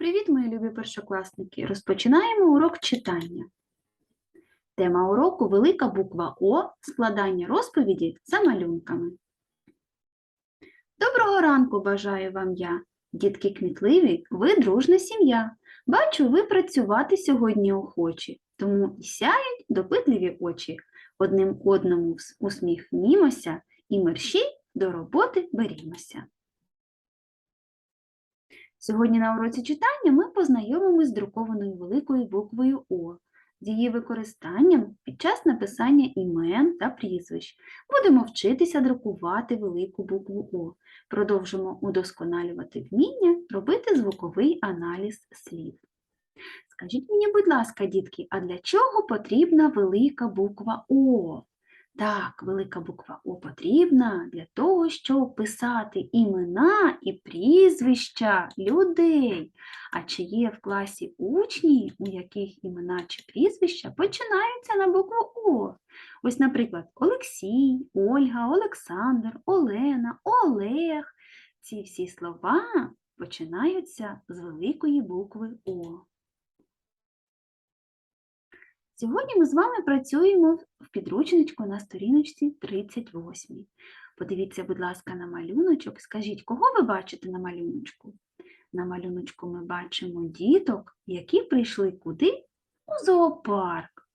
Привіт, мої любі першокласники! Розпочинаємо урок читання. Тема уроку велика буква О складання розповіді за малюнками. Доброго ранку бажаю вам я. Дітки кмітливі, ви дружна сім'я. Бачу, ви працювати сьогодні охочі, тому і сяють допитливі очі. Одним одному усміхнімося і мерщій до роботи берімося. Сьогодні на уроці читання ми познайомимось з друкованою великою буквою О, з її використанням під час написання імен та прізвищ. Будемо вчитися друкувати велику букву О. Продовжимо удосконалювати вміння робити звуковий аналіз слів. Скажіть мені, будь ласка, дітки, а для чого потрібна велика буква О? Так, велика буква О потрібна для того, щоб писати імена і прізвища людей. А чи є в класі учні, у яких імена чи прізвища починаються на букву О? Ось, наприклад, Олексій, Ольга, Олександр, Олена, Олег. Ці всі слова починаються з великої букви О. Сьогодні ми з вами працюємо в- підручничку на сторіночці 38. Подивіться, будь ласка, на малюночок. Скажіть, кого ви бачите на малюночку? На малюночку ми бачимо діток, які прийшли куди? У зоопарк.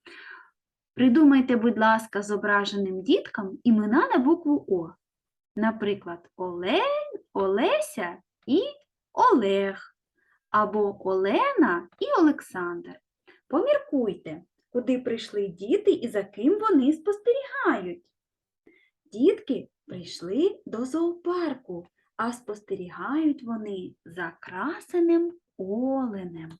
Придумайте, будь ласка, зображеним діткам імена на букву О. Наприклад, Олень, Олеся і Олег. Або Олена і Олександр. Поміркуйте, куди прийшли діти і за ким вони спостерігають. Дітки прийшли до зоопарку, а спостерігають вони за красеним оленем.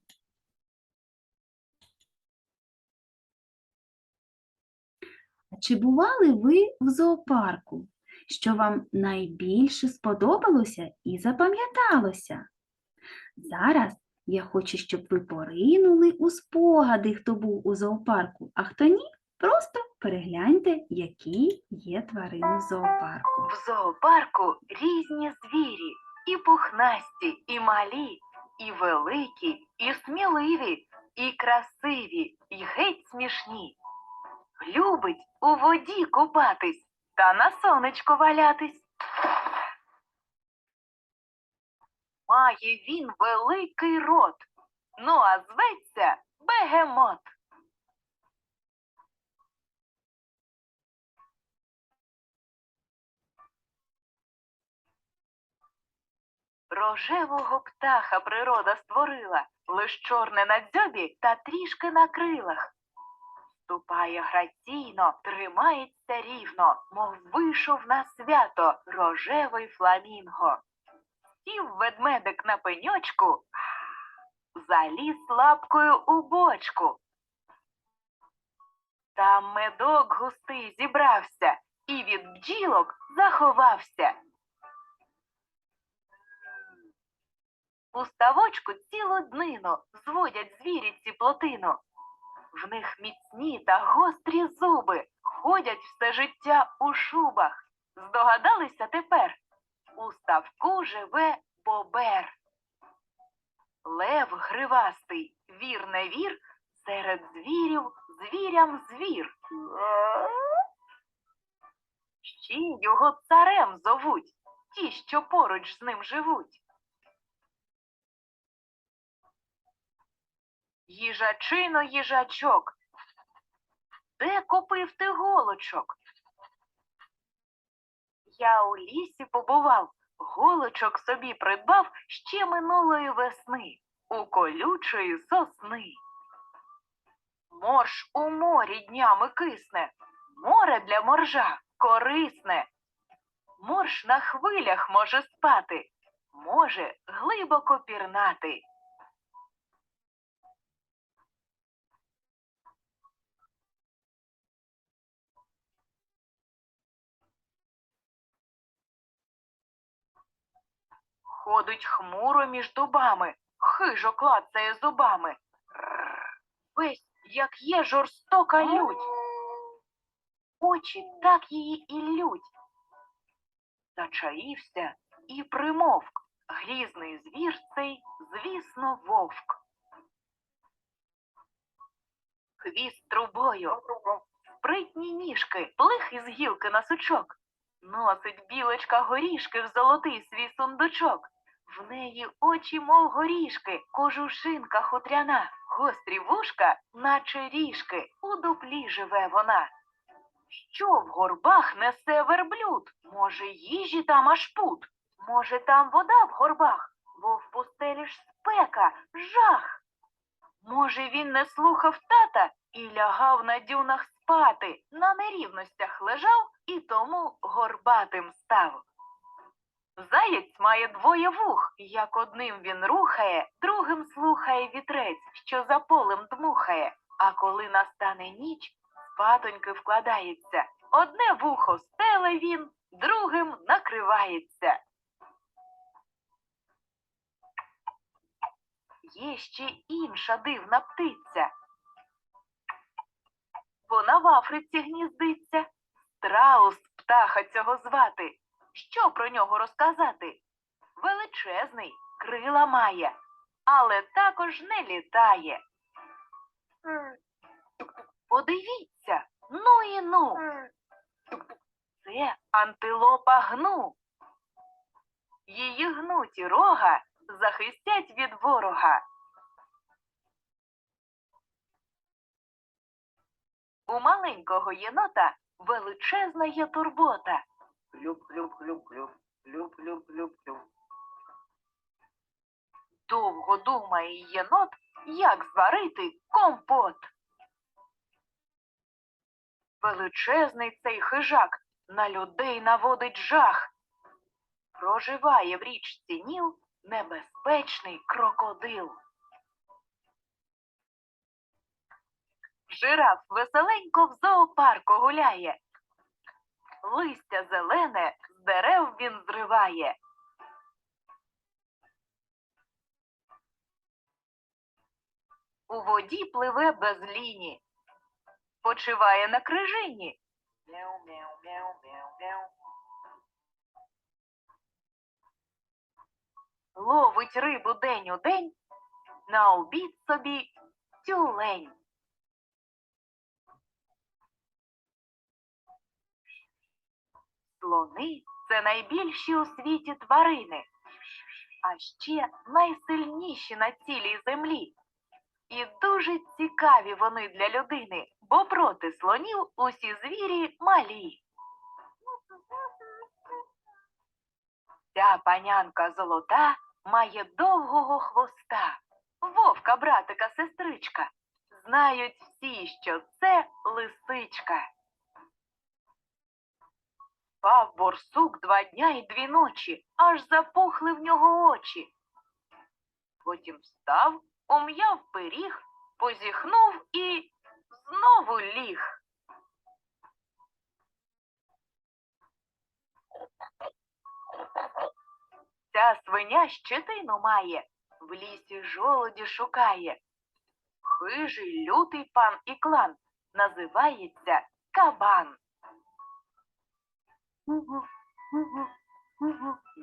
Чи бували ви в зоопарку? Що вам найбільше сподобалося і запам'яталося? Зараз я хочу, щоб ви поринули у спогади, хто був у зоопарку, а хто ні, просто перегляньте, які є тварини в зоопарку. В зоопарку різні звірі, і пухнасті, і малі, і великі, і сміливі, і красиві, і геть смішні. Любить у воді купатись та на сонечку валятись. Має він великий рот, ну а зветься бегемот. Рожевого птаха природа створила, лиш чорне на дзьобі та трішки на крилах. Ступає граційно, тримається рівно, мов вийшов на свято рожевий фламінго. Сів ведмедик на пеньочку, заліз лапкою у бочку. Там медок густий зібрався і від бджілок заховався. У ставочку цілу днину зводять звірі ці плотину. В них міцні та гострі зуби, ходять все життя у шубах. Здогадалися тепер? У ставку живе бобер. Лев гривастий, вір не вір, серед звірів звірям звір. Ще його царем зовуть, ті, що поруч з ним живуть. Їжачино, їжачок, де купив ти голочок? Я у лісі побував, голочок собі придбав ще минулої весни у колючої сосни. Морж у морі днями кисне, море для моржа корисне. Морж на хвилях може спати, може глибоко пірнати. Ходить хмуро між дубами, хижо клацає зубами. Весь, як є жорстока лють. Очі так її і лють. Зачаївся і примовк, Грізний звір цей, звісно, вовк. Хвіст трубою, спритні ніжки, плих із гілки на сучок. Носить білочка горішки в золотий свій сундучок. В неї очі, мов горішки, кожушинка хутряна, гострі вушка, наче ріжки, у дуплі живе вона. Що в горбах несе верблюд? Може, їжі там аж пут? Може, там вода в горбах, бо в пустелі ж спека, жах. Може, він не слухав тата і лягав на дюнах спати, на нерівностях лежав і тому горбатим став. Заєць має двоє вух, як одним він рухає, другим слухає вітрець, що за полем дмухає. А коли настане ніч, спатоньки вкладається. Одне вухо стеле він, другим накривається. Є ще інша дивна птиця. Вона в Африці гніздиться. Страус птаха цього звати. Що про нього розказати? Величезний, крила має, але також не літає. Подивіться, ну і ну. Це антилопа гну. Її гнуті рога захистять від ворога. У маленького єнота величезна є турбота. Хлюп-хлюп-хлюп-хлюп, хлюп-хлюп-хлюп-хлюп. Довго думає єнот, як зварити компот. Величезний цей хижак на людей наводить жах. Проживає в річці Ніл небезпечний крокодил. Жираф веселенько в зоопарку гуляє. Листя зелене з дерев він зриває. У воді пливе без ліні, почиває на крижині. Ловить рибу день у день, на обід собі тюлень. Слони це найбільші у світі тварини, а ще найсильніші на цілій землі. І дуже цікаві вони для людини, бо проти слонів усі звірі малі. Ця панянка золота має довгого хвоста, вовка, братика, сестричка. Знають всі, що це лисичка. Спав борсук два дня і дві ночі, аж запухли в нього очі. Потім встав, ум'яв пиріг, позіхнув і знову ліг. Ця свиня щетину має, в лісі жолоді шукає. Хижий лютий пан і клан називається кабан.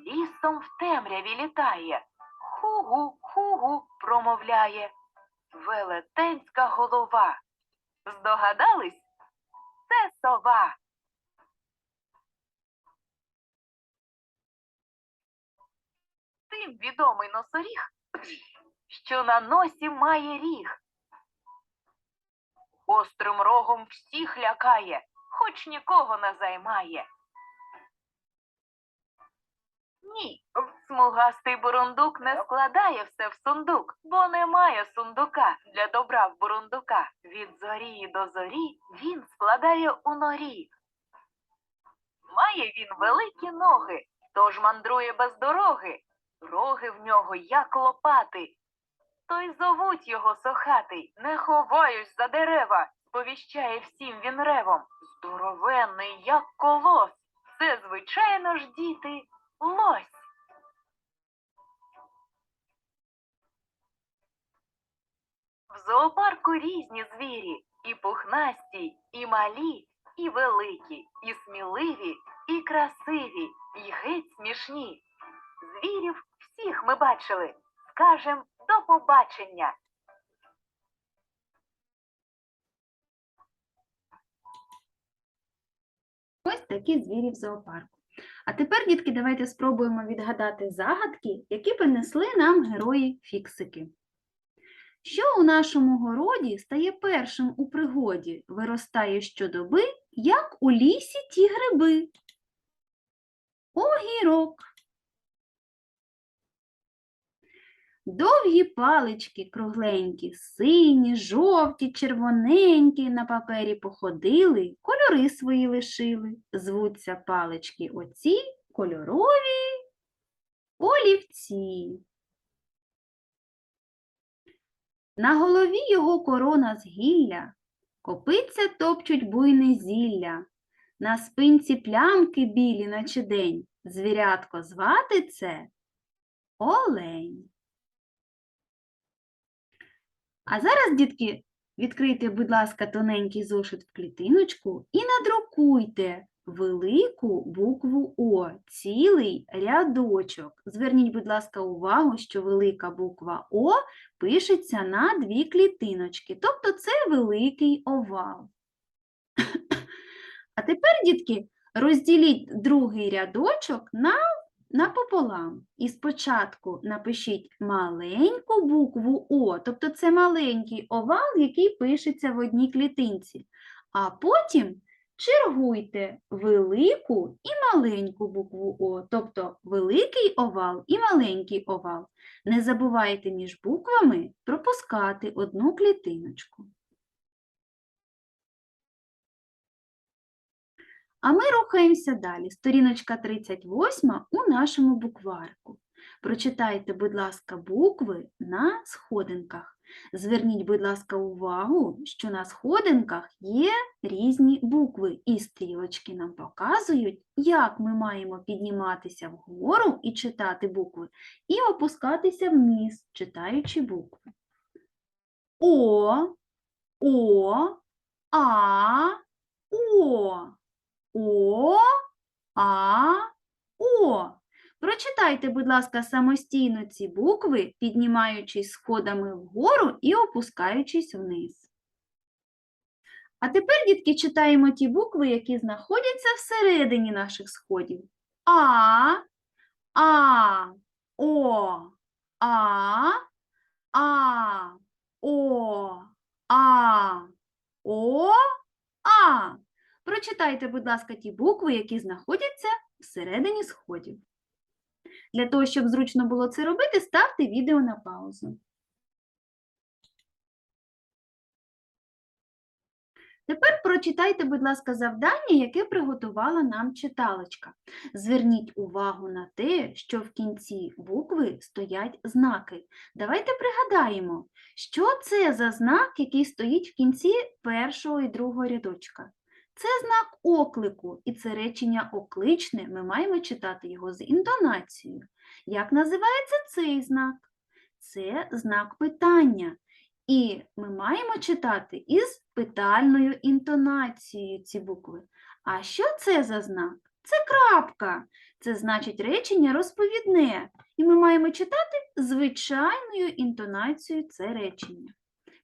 Лісом в темряві літає. Хугу, хугу промовляє. Велетенська голова. Здогадались? Це сова. Тим відомий носоріг, що на носі має ріг. Острим рогом всіх лякає, хоч нікого не займає. Ні, смугастий бурундук не складає все в сундук, бо немає сундука для добра в бурундука. Від зорі до зорі він складає у норі. Має він великі ноги, тож мандрує без дороги. Роги в нього як лопати. То й зовуть його сохатий, не ховаюсь за дерева, сповіщає всім він ревом. Здоровенний, як колос. Це, звичайно ж, діти, лось. В зоопарку різні звірі, і пухнасті, і малі, і великі, і сміливі, і красиві, і геть смішні. Звірів всіх ми бачили, скажем до побачення. Ось такі звірі в зоопарку. А тепер, дітки, давайте спробуємо відгадати загадки, які принесли нам герої фіксики. Що у нашому городі стає першим у пригоді, виростає щодоби, як у лісі ті гриби? Огірок. Довгі палички кругленькі, сині, жовті, червоненькі на папері походили, кольори свої лишили. Звуться палички оці кольорові олівці. На голові його корона з гілля, копиця топчуть буйне зілля. На спинці плямки білі, наче день. Звірятко звати це олень. А зараз, дітки, відкрийте, будь ласка, тоненький зошит в клітиночку і надрукуйте велику букву О, цілий рядочок. Зверніть, будь ласка, увагу, що велика буква О пишеться на дві клітиночки, тобто це великий овал. А тепер, дітки, розділіть другий рядочок на напополам. І спочатку напишіть маленьку букву О, тобто це маленький овал, який пишеться в одній клітинці. А потім чергуйте велику і маленьку букву О, тобто великий овал і маленький овал. Не забувайте між буквами пропускати одну клітиночку. А ми рухаємося далі. Сторіночка 38 у нашому букварку. Прочитайте, будь ласка, букви на сходинках. Зверніть, будь ласка, увагу, що на сходинках є різні букви, і стрілочки нам показують, як ми маємо підніматися вгору і читати букви, і опускатися вниз, читаючи букви. О, О, А, О. О, А, О. Прочитайте, будь ласка, самостійно ці букви, піднімаючись сходами вгору і опускаючись вниз. А тепер, дітки, читаємо ті букви, які знаходяться всередині наших сходів. А, А, О, А, А, О, А, О, А. Прочитайте, будь ласка, ті букви, які знаходяться всередині сходів. Для того, щоб зручно було це робити, ставте відео на паузу. Тепер прочитайте, будь ласка, завдання, яке приготувала нам читалочка. Зверніть увагу на те, що в кінці букви стоять знаки. Давайте пригадаємо, що це за знак, який стоїть в кінці першого і другого рядочка. Це знак оклику, і це речення окличне, ми маємо читати його з інтонацією. Як називається цей знак? Це знак питання. І ми маємо читати із питальною інтонацією ці букви. А що це за знак? Це крапка. Це значить речення розповідне. І ми маємо читати звичайною інтонацією це речення.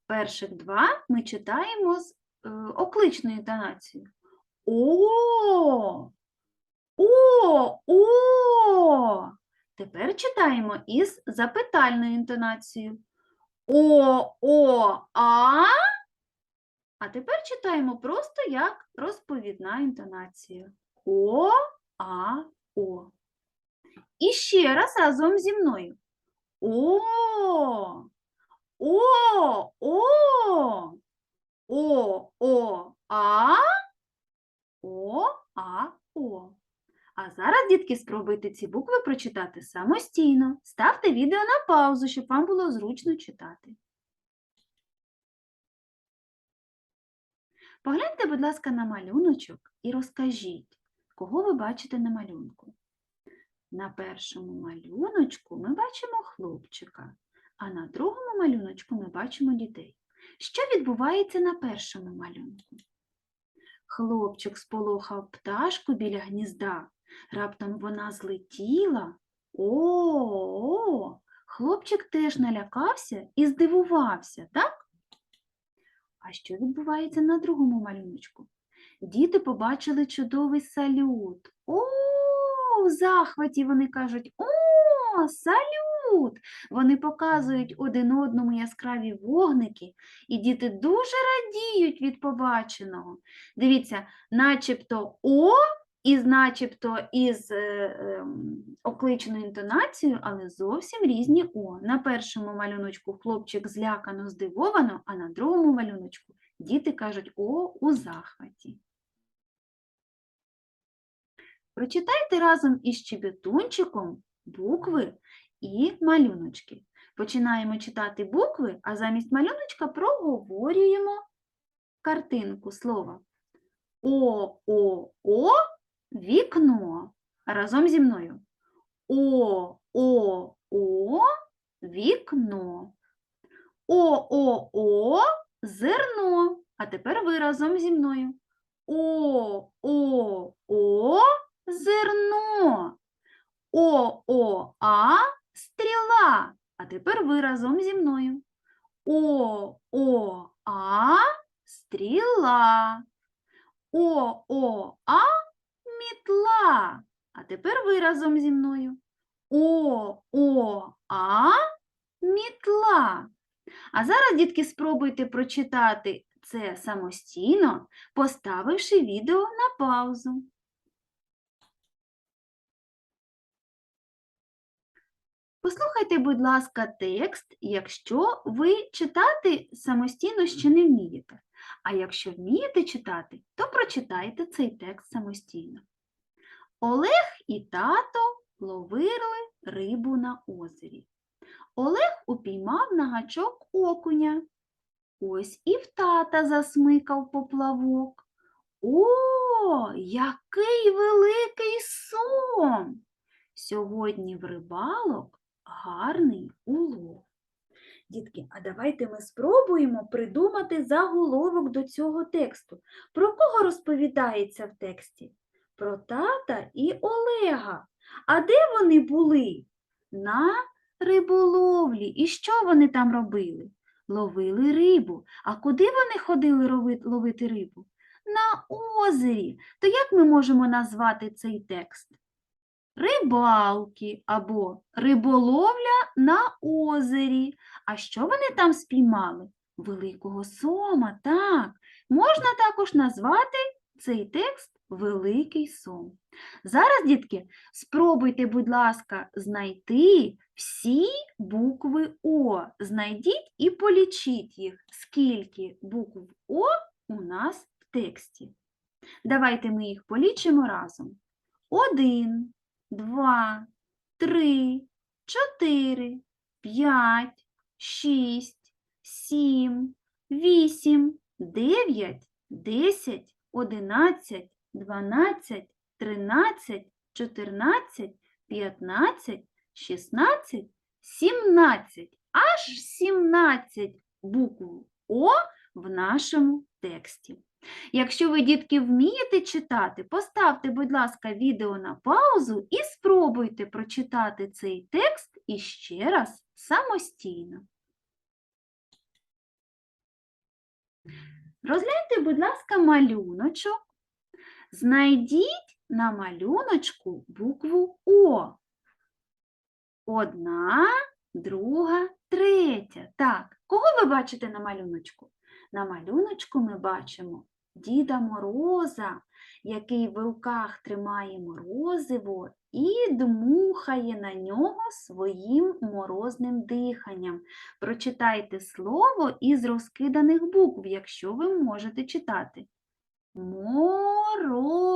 Перших два ми читаємо з е, окличною інтонацією. О! О! О! Тепер читаємо із запитальною інтонацією. О, о, а. А тепер читаємо просто як розповідна інтонація. О, а, о. І ще раз разом зі мною. О, о, о, о, о, а, о, а, о. А зараз, дітки, спробуйте ці букви прочитати самостійно. Ставте відео на паузу, щоб вам було зручно читати. Погляньте, будь ласка, на малюночок і розкажіть, кого ви бачите на малюнку. На першому малюночку ми бачимо хлопчика, а на другому малюночку ми бачимо дітей. Що відбувається на першому малюнку? Хлопчик сполохав пташку біля гнізда. Раптом вона злетіла. О, Хлопчик теж налякався і здивувався, так? А що відбувається на другому малюночку? Діти побачили чудовий салют. О, в захваті вони кажуть: О, салют! Вони показують один одному яскраві вогники, і діти дуже радіють від побаченого. Дивіться, начебто О, із начебто із е, ем, окличеною інтонацією, але зовсім різні О. На першому малюночку хлопчик злякано, здивовано, а на другому малюночку діти кажуть О у захваті. Прочитайте разом із щебетунчиком букви і малюночки. Починаємо читати букви, а замість малюночка проговорюємо картинку слова. О, О, О, вікно. Разом зі мною. О, О, О, вікно. О, О, О, зерно. А тепер ви разом зі мною. О, О, О, зерно. О, О, А, стріла. А тепер ви разом зі мною. О, О, А, стріла. О, О, А, мітла. А тепер ви разом зі мною. О, О, А, мітла. А зараз, дітки, спробуйте прочитати це самостійно, поставивши відео на паузу. Послухайте, будь ласка, текст, якщо ви читати самостійно ще не вмієте. А якщо вмієте читати, то прочитайте цей текст самостійно. Олег і тато ловили рибу на озері. Олег упіймав на гачок окуня. Ось і в тата засмикав поплавок. О, який великий сон! Сьогодні в рибалок гарний улов. Дітки, а давайте ми спробуємо придумати заголовок до цього тексту. Про кого розповідається в тексті? Про тата і Олега. А де вони були? На риболовлі. І що вони там робили? Ловили рибу. А куди вони ходили ловити рибу? На озері. То як ми можемо назвати цей текст? Рибалки або риболовля на озері. А що вони там спіймали? Великого сома, так. Можна також назвати цей текст Великий сом. Зараз, дітки, спробуйте, будь ласка, знайти всі букви О. Знайдіть і полічіть їх, скільки букв О у нас в тексті. Давайте ми їх полічимо разом. Один, два, три, чотири, п'ять, шість, сім, вісім, дев'ять, десять, одинадцять, дванадцять, тринадцять, чотирнадцять, п'ятнадцять, шістнадцять, сімнадцять. Аж сімнадцять букв О в нашому тексті. Якщо ви, дітки, вмієте читати, поставте, будь ласка, відео на паузу і спробуйте прочитати цей текст іще раз самостійно. Розгляньте, будь ласка, малюночок. Знайдіть на малюночку букву О. Одна, друга, третя. Так, кого ви бачите на малюночку? На малюночку ми бачимо Діда Мороза, який в руках тримає морозиво і дмухає на нього своїм морозним диханням. Прочитайте слово із розкиданих букв, якщо ви можете читати. Морозиво.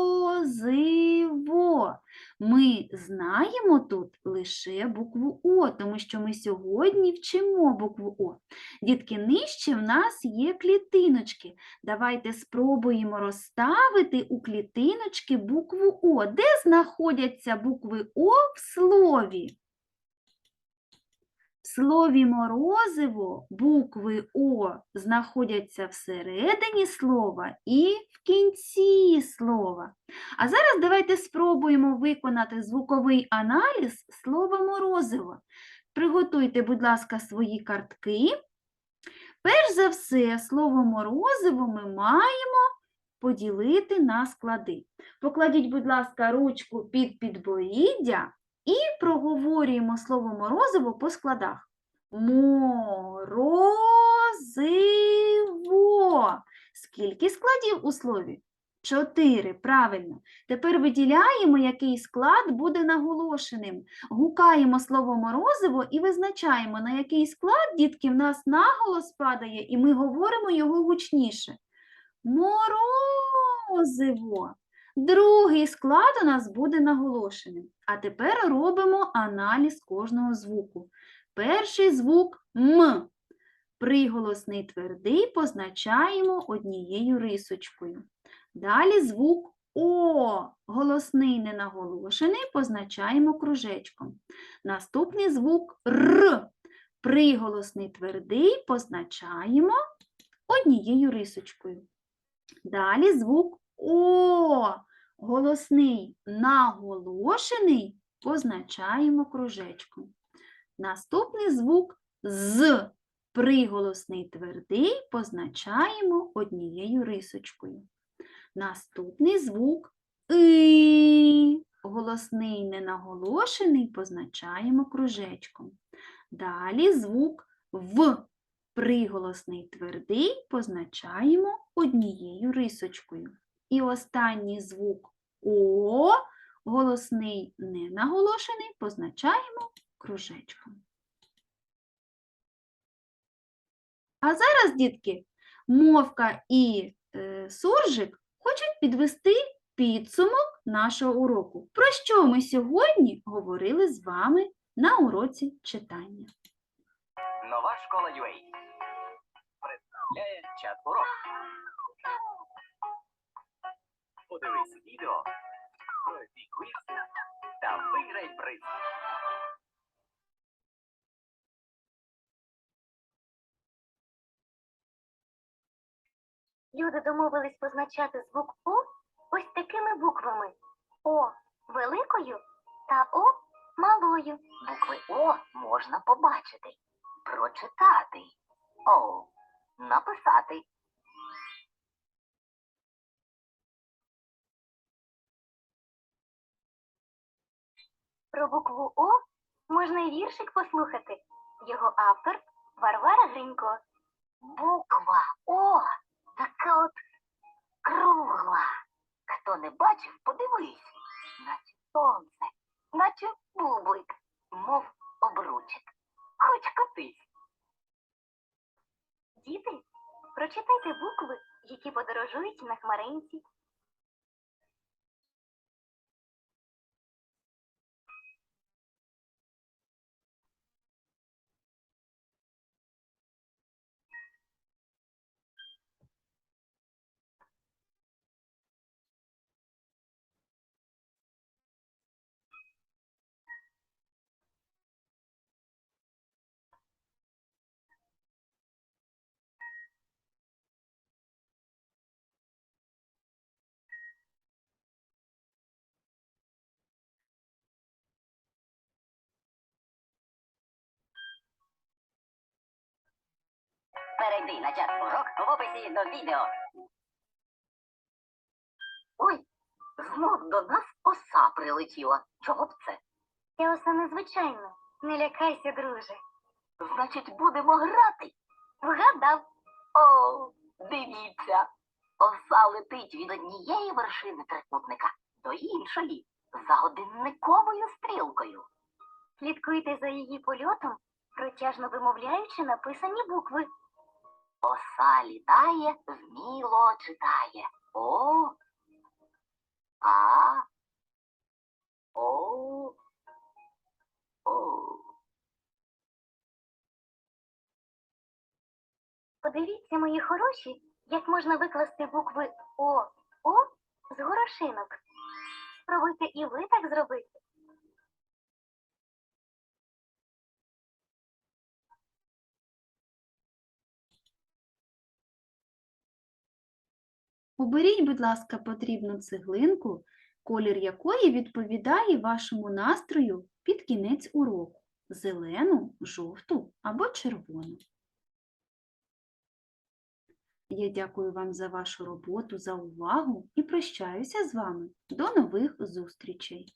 Ми знаємо тут лише букву О, тому що ми сьогодні вчимо букву О. Дітки, нижче в нас є клітиночки. Давайте спробуємо розставити у клітиночки букву О. Де знаходяться букви О в слові? Слові морозиво букви О знаходяться всередині слова і в кінці слова. А зараз давайте спробуємо виконати звуковий аналіз слова морозиво. Приготуйте, будь ласка, свої картки. Перш за все, слово морозиво ми маємо поділити на склади. Покладіть, будь ласка, ручку під підборіддя і проговорюємо слово морозиво по складах. Морозиво. Скільки складів у слові? Чотири, правильно. Тепер виділяємо, який склад буде наголошеним. Гукаємо слово морозиво і визначаємо, на який склад, дітки, в нас наголос падає, і ми говоримо його гучніше. Морозиво. Другий склад у нас буде наголошеним. А тепер робимо аналіз кожного звуку. Перший звук М. Приголосний твердий позначаємо однією рисочкою. Далі звук О. Голосний ненаголошений позначаємо кружечком. Наступний звук Р. Приголосний твердий позначаємо однією рисочкою. Далі звук О. Голосний наголошений позначаємо кружечком. Наступний звук З. Приголосний твердий позначаємо однією рисочкою. Наступний звук И. Голосний ненаголошений позначаємо кружечком. Далі звук В. Приголосний твердий позначаємо однією рисочкою. І останній звук О. Голосний ненаголошений позначаємо кружечком. А зараз, дітки, мовка і е, суржик хочуть підвести підсумок нашого уроку. Про що ми сьогодні говорили з вами на уроці читання? Нова школа UA представляє чат урок. Подивись відео, та виграй приз. Люди домовились позначати звук О ось такими буквами О великою та О малою. Букви О можна побачити, прочитати. О. Написати. Про букву О можна й віршик послухати. Його автор Варвара Гринько. Буква О така от кругла. Хто не бачив, подивись. Наче сонце, наче бублик, мов обручик. Хоч котись. Діти, прочитайте букви, які подорожують на хмаринці. Перейди на чат урок в описі до відео. Ой, знов до нас оса прилетіла. Чого б це? Я оса незвичайна. Не лякайся, друже. Значить, будемо грати. Вгадав. О, дивіться. Оса летить від однієї вершини трикутника до іншої за годинниковою стрілкою. Слідкуйте за її польотом, протяжно вимовляючи написані букви. Оса літає, вміло читає. О. А. О. О. Подивіться, мої хороші, як можна викласти букви О, О з горошинок. Спробуйте і ви так зробити. Оберіть, будь ласка, потрібну цеглинку, колір якої відповідає вашому настрою під кінець уроку. зелену, жовту або червону. Я дякую вам за вашу роботу, за увагу і прощаюся з вами. До нових зустрічей!